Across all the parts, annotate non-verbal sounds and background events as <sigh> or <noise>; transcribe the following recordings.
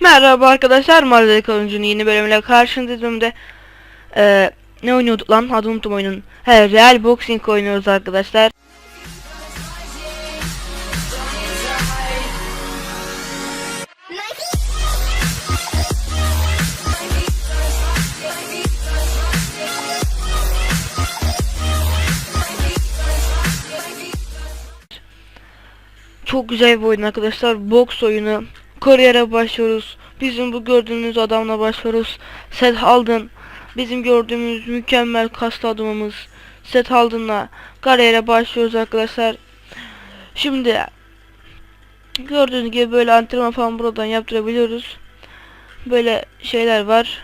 Merhaba arkadaşlar, Mario Kalıncı'nın yeni bölümüyle karşınızdayım de Eee ne oynuyorduk lan? Adını unuttum oyunun. He, Real Boxing oynuyoruz arkadaşlar. Çok güzel bir oyun arkadaşlar. Boks oyunu. Kariyere başlıyoruz. Bizim bu gördüğünüz adamla başlıyoruz. Seth Alden. Bizim gördüğümüz mükemmel kaslı adamımız. Seth Alden'la kariyere başlıyoruz arkadaşlar. Şimdi gördüğünüz gibi böyle antrenman falan buradan yaptırabiliyoruz. Böyle şeyler var.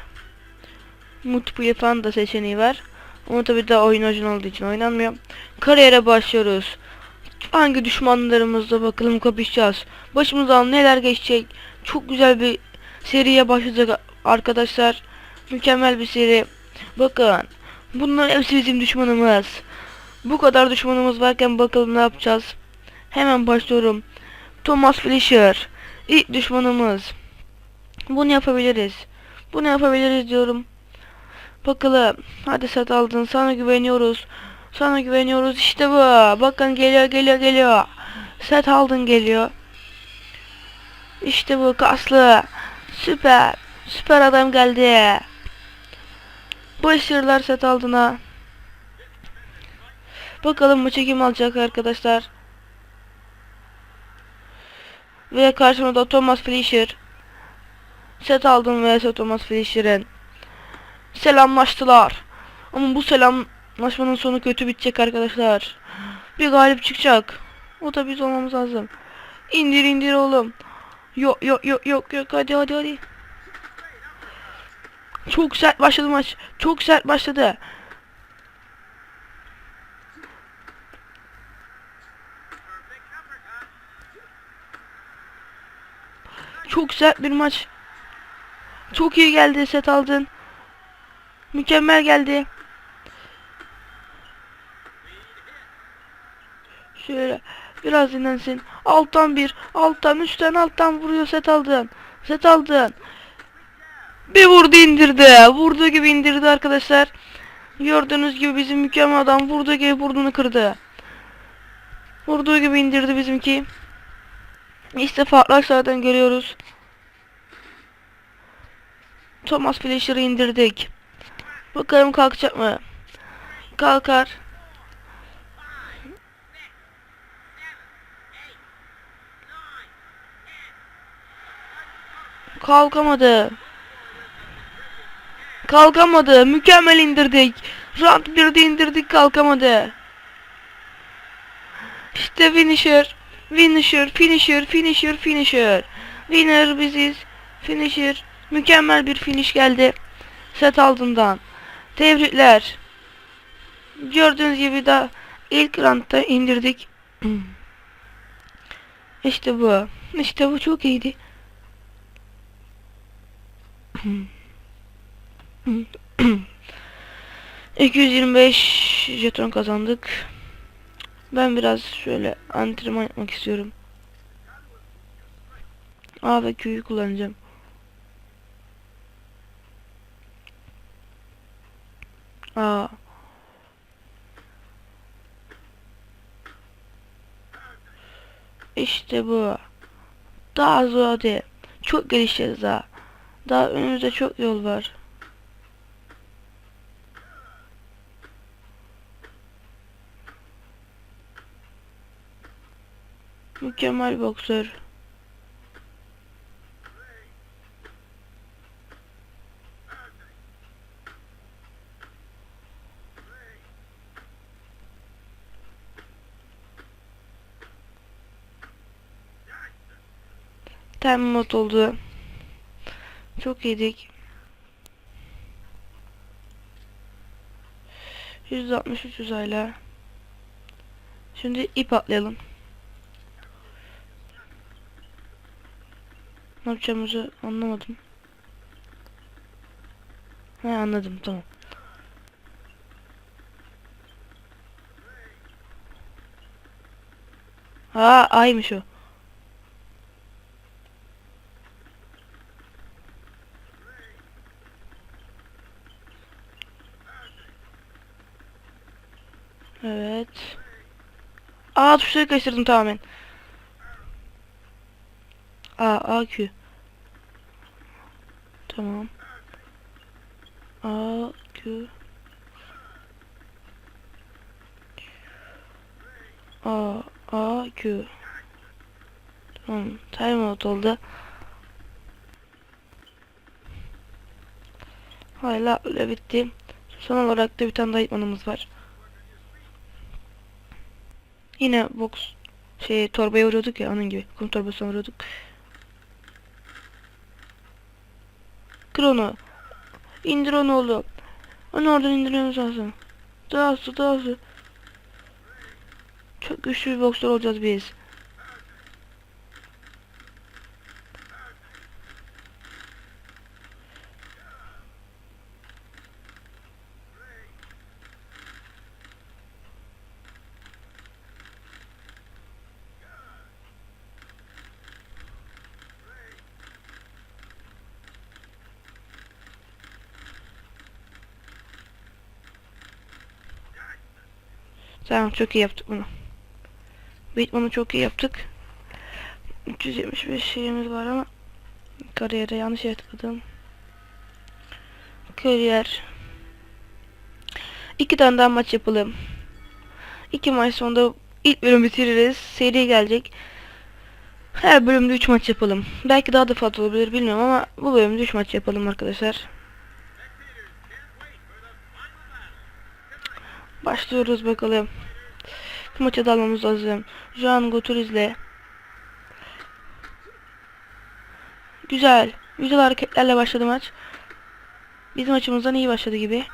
Multiplayer falan da seçeneği var. Ama tabi daha oyun orijinal olduğu için oynanmıyor. Kariyere başlıyoruz. Hangi düşmanlarımızla bakalım kapışacağız. Başımızdan neler geçecek. Çok güzel bir seriye başlayacak arkadaşlar. Mükemmel bir seri. Bakın. Bunların hepsi bizim düşmanımız. Bu kadar düşmanımız varken bakalım ne yapacağız. Hemen başlıyorum. Thomas Fletcher. İlk düşmanımız. Bunu yapabiliriz. Bunu yapabiliriz diyorum. Bakalım. Hadi set aldın. Sana güveniyoruz. Sana güveniyoruz. İşte bu. Bakın geliyor geliyor geliyor. Set aldın geliyor. İşte bu kaslı. Süper. Süper adam geldi. Başarılar set aldığına. Bakalım maçı kim alacak arkadaşlar. Ve karşımda Thomas Fletcher. Set aldım ve Thomas Fletcher'in. Selamlaştılar. Ama bu selamlaşmanın sonu kötü bitecek arkadaşlar. Bir galip çıkacak. O da biz olmamız lazım. İndir indir oğlum. Yok yok yok yok yok hadi hadi hadi. Çok sert başladı maç. Çok sert başladı. Çok sert bir maç. Çok iyi geldi set aldın. Mükemmel geldi. Şöyle biraz dinlensin. Alttan bir, alttan, üstten, alttan vuruyor set aldın. Set aldın. Bir vurdu indirdi. Vurduğu gibi indirdi arkadaşlar. Gördüğünüz gibi bizim mükemmel adam vurduğu gibi burnunu kırdı. Vurduğu gibi indirdi bizimki. İşte farklı zaten görüyoruz. Thomas Fletcher'ı indirdik. Bakalım kalkacak mı? Kalkar. Kalkamadı. Kalkamadı. Mükemmel indirdik. Round 1'de indirdik kalkamadı. İşte finisher. Finisher, finisher, finisher, finisher. Winner biziz. Finisher. Mükemmel bir finish geldi. Set altından. Tebrikler. Gördüğünüz gibi de ilk roundda indirdik. <clears throat> İşte bu. İşte bu çok iyiydi. 225 jeton kazandık. Ben biraz şöyle antrenman yapmak istiyorum. A ve Q'yu kullanacağım. A. İşte bu. Daha zor hadi. Çok gelişeceğiz daha. Daha önümüzde çok yol var. Mükemmel boksör. Time mod oldu. Çok iyiydik. 163 uzayla. Şimdi ip atlayalım. Ne yapacağımızı anlamadım. He anladım tamam. Ha aymış o. Evet. Aa tuşları karıştırdım tamamen. A, A, Q. Tamam. A, Q. A, A, Q. Tamam. Timeout oldu. Hala öyle bitti. Son olarak da bir tane daha var. Yine box şey torbaya vuruyorduk ya onun gibi. Kum torbasına vuruyorduk. Kır onu. İndir onu oğlum. Onu oradan indirmemiz lazım. Daha hızlı daha hızlı. Çok güçlü bir boksör olacağız biz. Tamam çok iyi yaptık bunu. Bitman'ı çok iyi yaptık. 375 şeyimiz var ama kariyere yanlış yere tıkladım. Kariyer. İki tane daha maç yapalım. İki maç sonunda ilk bölüm bitiririz. Seri gelecek. Her bölümde 3 maç yapalım. Belki daha da fazla olabilir bilmiyorum ama bu bölümde 3 maç yapalım arkadaşlar. Başlıyoruz bakalım. Bu maça dalmamız lazım. Jean Gouturiz'le. Güzel. Güzel hareketlerle başladı maç. Bizim açımızdan iyi başladı gibi.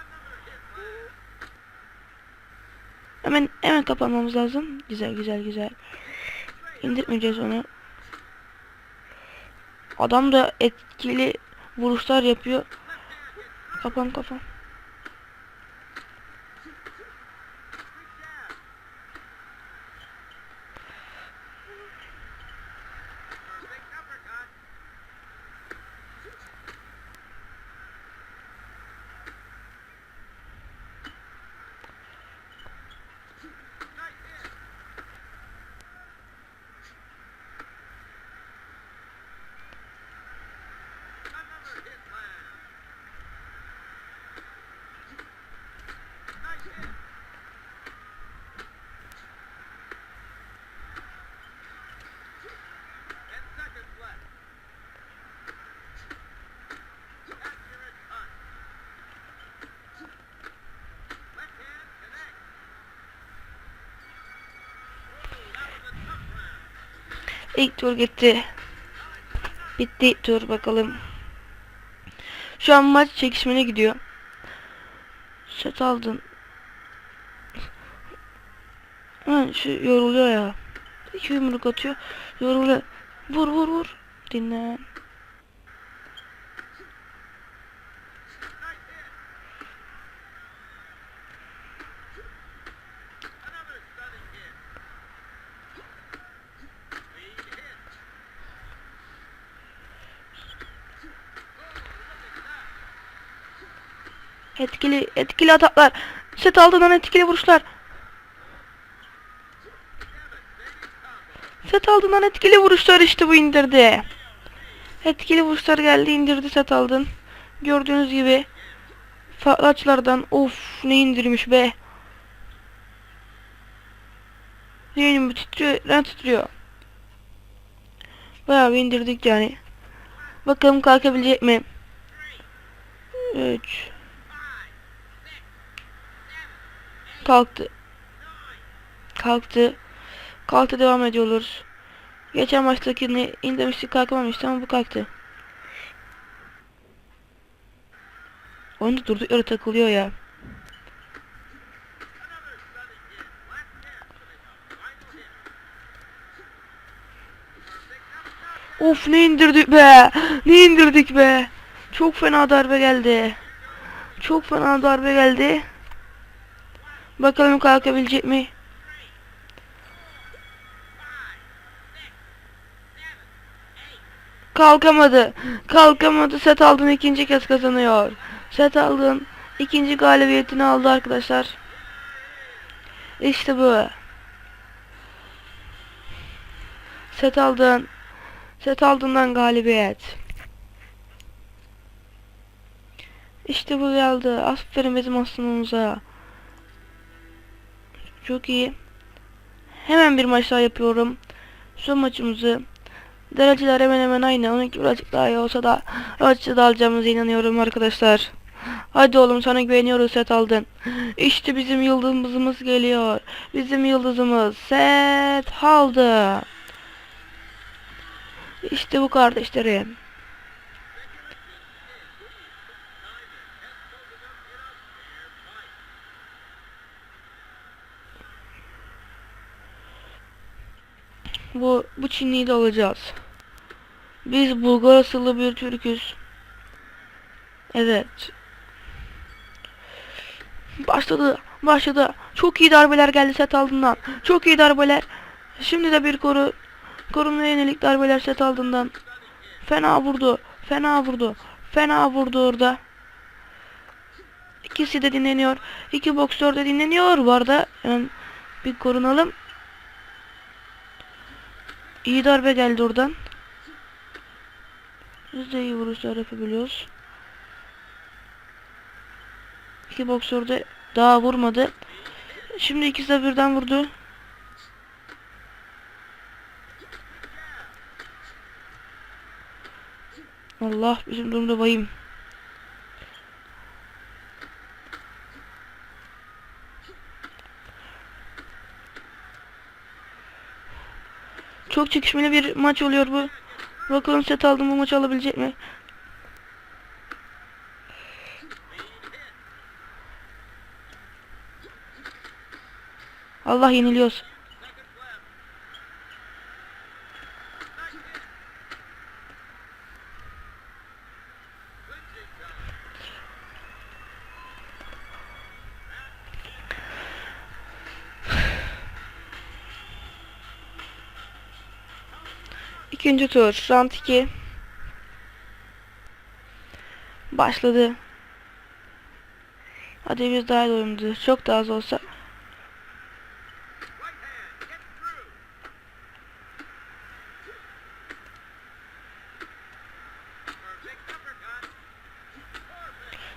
Hemen hemen kapanmamız lazım. Güzel güzel güzel. İndirmeyeceğiz onu. Adam da etkili vuruşlar yapıyor. Kapan kapan. İlk tur gitti. Bitti tur bakalım. Şu an maç çekişmene gidiyor. Set aldın. Ha, şu yoruluyor ya. İki yumruk atıyor. Yoruluyor. Vur vur vur. Dinle. Etkili etkili ataklar. Set aldığından etkili vuruşlar. Set aldığından etkili vuruşlar işte bu indirdi. Etkili vuruşlar geldi indirdi set aldın. Gördüğünüz gibi farklı açılardan of ne indirmiş be. Yeğenim titriyor, ne titriyor. Bayağı bir indirdik yani. Bakalım kalkabilecek mi? 3 Kalktı. Kalktı. Kalktı devam ediyoruz. Geçen maçtakini indirmiştik kalkamamıştı ama bu kalktı. Oyunda durduk yere takılıyor ya. Of ne indirdik be. Ne indirdik be. Çok fena darbe geldi. Çok fena darbe geldi. Bakalım kalkabilecek mi? Kalkamadı. Kalkamadı. Set aldın ikinci kez kazanıyor. Set aldın ikinci galibiyetini aldı arkadaşlar. İşte bu. Set aldın. Set aldığından galibiyet. İşte bu geldi. Aferin bizim aslanımıza. Çok iyi. Hemen bir maç daha yapıyorum. Son maçımızı. Dereceler hemen hemen aynı. Onunki birazcık daha iyi olsa da ölçüde de alacağımıza inanıyorum arkadaşlar. Hadi oğlum sana güveniyoruz set aldın. İşte bizim yıldızımız geliyor. Bizim yıldızımız set aldı. İşte bu kardeşlerim. Bu bu Çinliyi de alacağız. Biz Bulgar asıllı bir Türküz. Evet. Başladı. Başladı. Çok iyi darbeler geldi set aldığından. Çok iyi darbeler. Şimdi de bir koru. Korunmaya yönelik darbeler set aldığından. Fena vurdu. Fena vurdu. Fena vurdu orada. İkisi de dinleniyor. İki boksör de dinleniyor. Bu arada hemen bir korunalım. İyi darbe geldi oradan. Biz de iyi vuruşlar yapabiliyoruz. İki boksör de daha vurmadı. Şimdi ikisi de birden vurdu. Allah bizim durumda vahim. Çok çekişmeli bir maç oluyor bu. Bakalım set aldım bu maçı alabilecek mi? Allah yeniliyoruz. İkinci tur. Round 2. Başladı. Hadi biz daha iyi oyundu. Çok daha az olsa.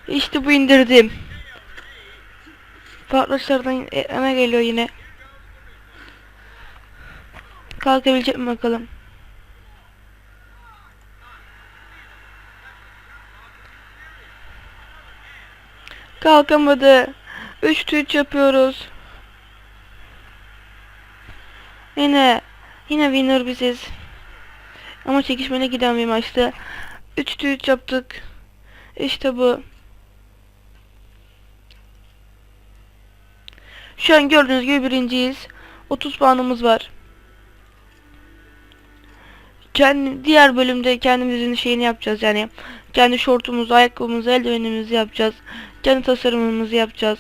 İşte bu indirdim. Farklı açılardan ana geliyor yine. Kalkabilecek mi bakalım. Kalkamadı. 3 3 yapıyoruz. Yine yine winner biziz. Ama çekişmeli giden bir maçtı. 3 3 yaptık. İşte bu. Şu an gördüğünüz gibi birinciyiz. 30 puanımız var. Kendi diğer bölümde kendimizin şeyini yapacağız yani. Kendi şortumuzu, ayakkabımızı, eldivenimizi yapacağız. Kendi tasarımımızı yapacağız.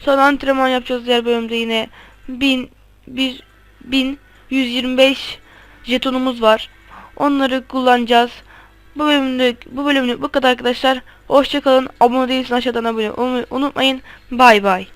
Sonra antrenman yapacağız diğer bölümde yine. 1000 bir 1125 jetonumuz var. Onları kullanacağız. Bu bölümde bu bölümlük bu kadar arkadaşlar. Hoşçakalın. Abone değilseniz aşağıdan abone olmayı unutmayın. Bay bay.